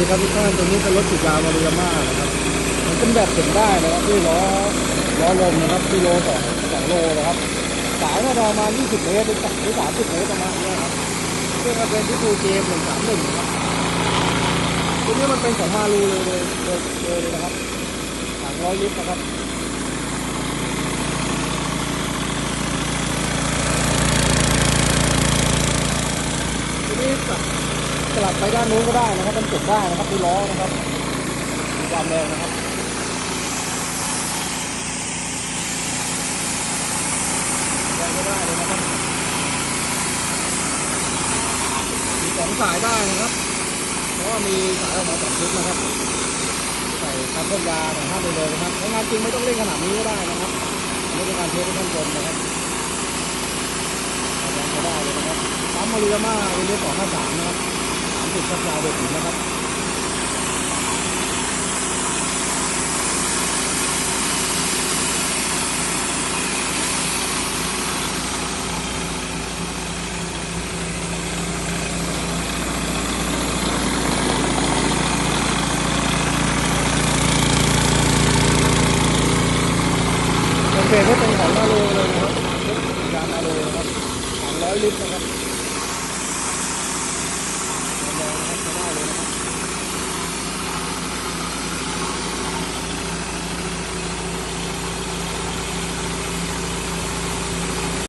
ดีครับทุกท่านตัวนี้เป็นรถติดยาวมาริยาม่านะครับมันเป็นแบบเข็นได้นะครับที่ล้อล้อลมนะครับที่โลสองสองโลนะครับสายน่าจะประมาณ 20 เมตรหรือหรือ30 เมตรประมาณนี้ครับซึ่งมันเป็นที่ทูเจมหนึ่งสามหนึ่งครับตัวนี้มันเป็นของมารูเลยเลยเลยนะครับถังร้อยลิตรนะครับทีนี้กับ กลับไปด้านนู้นก็ได้นะครับมันเก็บได้นะครับดูล้อนะครับดูความแรงนะครับแรงก็ได้เลยนะครับมีสองสายได้นะครับเพราะว่ามีสายออกมาสองชุดนะครับใส่คันพ่นยาหน่อยห้ามไปเลยนะครับงานจริงไม่ต้องเร่งขนาดนี้ก็ได้นะครับไม่เป็นการเทสให้ท่านชมนะครับเอาแรงก็ได้เลยนะครับปั๊มมาเรียมาเรียสองห้าสามนะครับ สามสิบชักยาวเด็ดถึงนะครับเป็นเบรกที่เป็นของมาโลเลยนะครับยางมาโลนะครับสามร้อยลิตรนะครับ